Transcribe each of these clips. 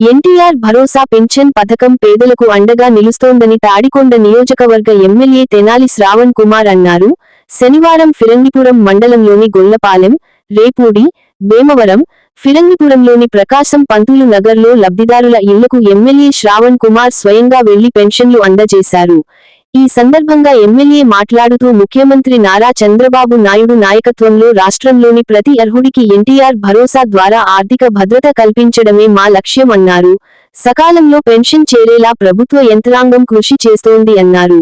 ఎన్టీఆర్ భరోసా pension పథకం పేదలకు అండగా నిలుస్తోందని తాడికొండ నియోజకవర్గ ఎమ్మెల్యే తెనాలి శ్రావణ్ కుమార్ అన్నారు. శనివారం ఫిరంగిపురం మండలంలోని గొల్లపాలెం రేపూడి భీమవరం ఫిరంగిపురంలోని ప్రకాశం పంతులు నగర్లో లబ్ధిదారుల ఇళ్ళకు ఎమ్మెల్యే శ్రావణ్ కుమార్ స్వయంగా వెళ్ళి పెన్షన్లు అందజేశారు. ఈ సందర్భంగా ఎమ్మెల్యే మాట్లాడుతూ ముఖ్యమంత్రి నారా చంద్రబాబు నాయుడు నాయకత్వంలో రాష్ట్రంలోని ప్రతి అర్హుడికి ఎన్టీఆర్ భరోసా ద్వారా ఆర్థిక భద్రత కల్పించడమే మా లక్ష్యం అన్నారు. సకాలంలో పెన్షన్ చేరేలా ప్రభుత్వ యంత్రాంగం కృషి చేస్తోంది అన్నారు.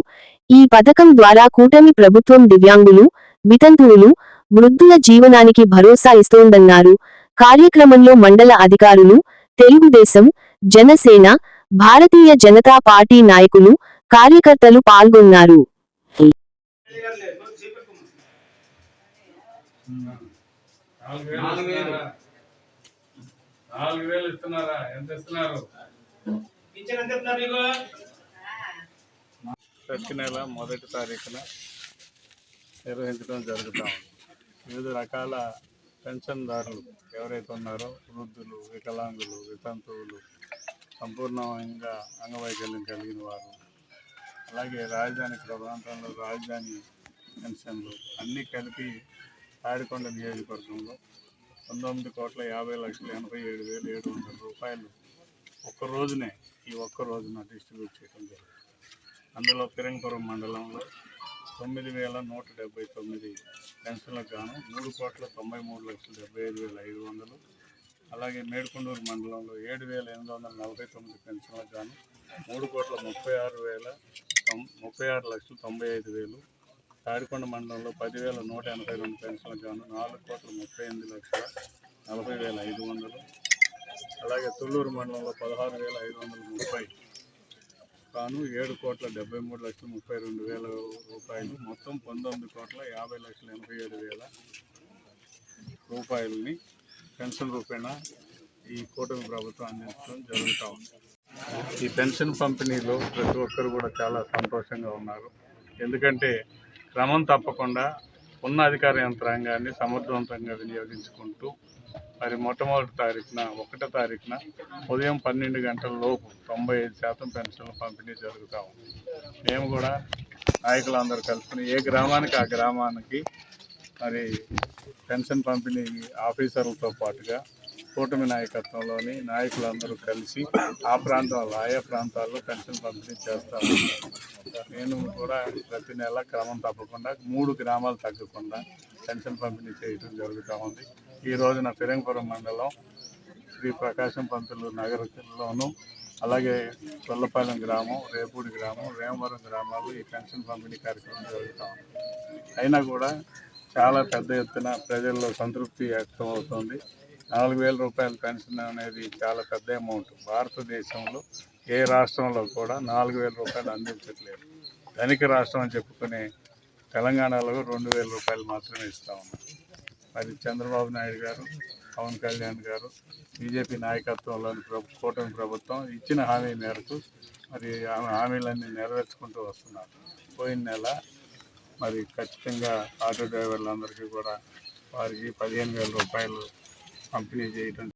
ఈ పథకం ద్వారా కూటమి ప్రభుత్వం దివ్యాంగులు వితంతువులు వృద్ధుల జీవనానికి భరోసా ఇస్తోందన్నారు. కార్యక్రమంలో మండల అధికారులు తెలుగుదేశం జనసేన భారతీయ జనతా పార్టీ నాయకులు కార్యకర్తలు పాల్గొన్నారు. నాలుగు వేలు ఇస్తున్నారా? ఎంత ఇస్తున్నారు? ప్రతి నెల మొదటి తారీఖున నిర్వహించడం జరుగుతాం వివిధ రకాల పెన్షన్దారులు ఎవరైతే ఉన్నారో వృద్ధులు వికలాంగులు వితంతువులు సంపూర్ణంగా అంగవైకల్యం కలిగిన వారు అలాగే రాజధాని ప్రాంతంలో రాజధాని పెన్షన్లు అన్నీ కలిపి తాడికొండ నియోజకవర్గంలో పంతొమ్మిది కోట్ల యాభై లక్షల ఎనభై ఏడు వేల ఏడు వందల రూపాయలు ఒక్క రోజునే ఈ ఒక్క రోజున డిస్ట్రిబ్యూట్ చేయడం జరిగింది. అందులో పిరంగపురం మండలంలో తొమ్మిది వేల నూట డెబ్బై తొమ్మిది పెన్షన్లకు గాను మూడు కోట్ల తొంభై మూడు లక్షల డెబ్బై ఐదు వేల ఐదు వందలు అలాగే మేడుకొండూరు మండలంలో ఏడు వేల ఎనిమిది వందల నలభై తొమ్మిది పెన్షన్లకు గాను మూడు కోట్ల ముప్పై ఆరు వేల తొం- ముప్పై ఆరు లక్షల తొంభై ఐదు వేలు. తాడికొండ మండలంలో పదివేల నూట ఎనభై రెండు పెన్షన్లకు గాను నాలుగు కోట్ల ముప్పై ఎనిమిది లక్షల నలభై వేల ఐదు వందలు. అలాగే తుళ్ళూరు మండలంలో పదహారు వేల ఐదు వందల ముప్పై తాను ఏడు కోట్ల డెబ్బై మూడు లక్షల ముప్పై రెండు వేల రూపాయలు. మొత్తం పంతొమ్మిది కోట్ల యాభై లక్షల ఎనభై ఏడు వేల రూపాయలని పెన్షన్ రూపేణా ఈ కూటమి ప్రభుత్వం అందించడం జరుగుతూ ఉంది. ఈ పెన్షన్ పంపిణీలో ప్రతి ఒక్కరు కూడా చాలా సంతోషంగా ఉన్నారు. ఎందుకంటే క్రమం తప్పకుండా ఉన్న అధికార యంత్రాంగాన్ని సమర్థవంతంగా వినియోగించుకుంటూ మరి మొట్టమొదటి తారీఖున ఒకటో తారీఖున ఉదయం పన్నెండు గంటల లోపు తొంభై ఐదు శాతం పెన్షన్లు పంపిణీ జరుగుతూ ఉంది. మేము కూడా నాయకులందరూ కలుసుకుని ఏ గ్రామానికి ఆ గ్రామానికి మరి పెన్షన్ పంపిణీ ఆఫీసర్లతో పాటుగా కూటమి నాయకత్వంలోని నాయకులందరూ కలిసి ఆ ప్రాంతాల్లో ఆయా ప్రాంతాల్లో పెన్షన్ పంపిణీ చేస్తాము నేను కూడా ప్రతి నెల క్రమం తప్పకుండా మూడు గ్రామాలు తగ్గకుండా పెన్షన్ పంపిణీ చేయడం జరుగుతూ ఉంది. ఈ రోజున ఫిరంగపురం మండలం శ్రీ ప్రకాశం పంతులు నగరంలోను అలాగే కొల్లపాలెం గ్రామం రేపూడి గ్రామం వేమవరం గ్రామాలు ఈ పెన్షన్ పంపిణీ కార్యక్రమం జరుగుతూ ఉంది. అయినా కూడా చాలా పెద్ద ఎత్తున ప్రజల్లో సంతృప్తి వ్యక్తం అవుతుంది నాలుగు వేల రూపాయల పెన్షన్ అనేది చాలా పెద్ద అమౌంట్. భారతదేశంలో ఏ రాష్ట్రంలో కూడా నాలుగు వేల రూపాయలు అందించట్లేదు. ధనిక రాష్ట్రం అని చెప్పుకునే తెలంగాణలో రెండు వేల రూపాయలు మాత్రమే ఇస్తా ఉన్నాం. మరి చంద్రబాబు నాయుడు గారు పవన్ కళ్యాణ్ గారు బీజేపీ నాయకత్వంలోని ప్రభు కూటమి ప్రభుత్వం ఇచ్చిన హామీ మేరకు మరి ఆమె హామీలన్నీ నెరవేర్చుకుంటూ వస్తున్నారు. పోయిన నెల మరి ఖచ్చితంగా ఆటో డ్రైవర్లందరికీ కూడా వారికి పదిహేను వేల రూపాయలు పంపిణీ చేయడం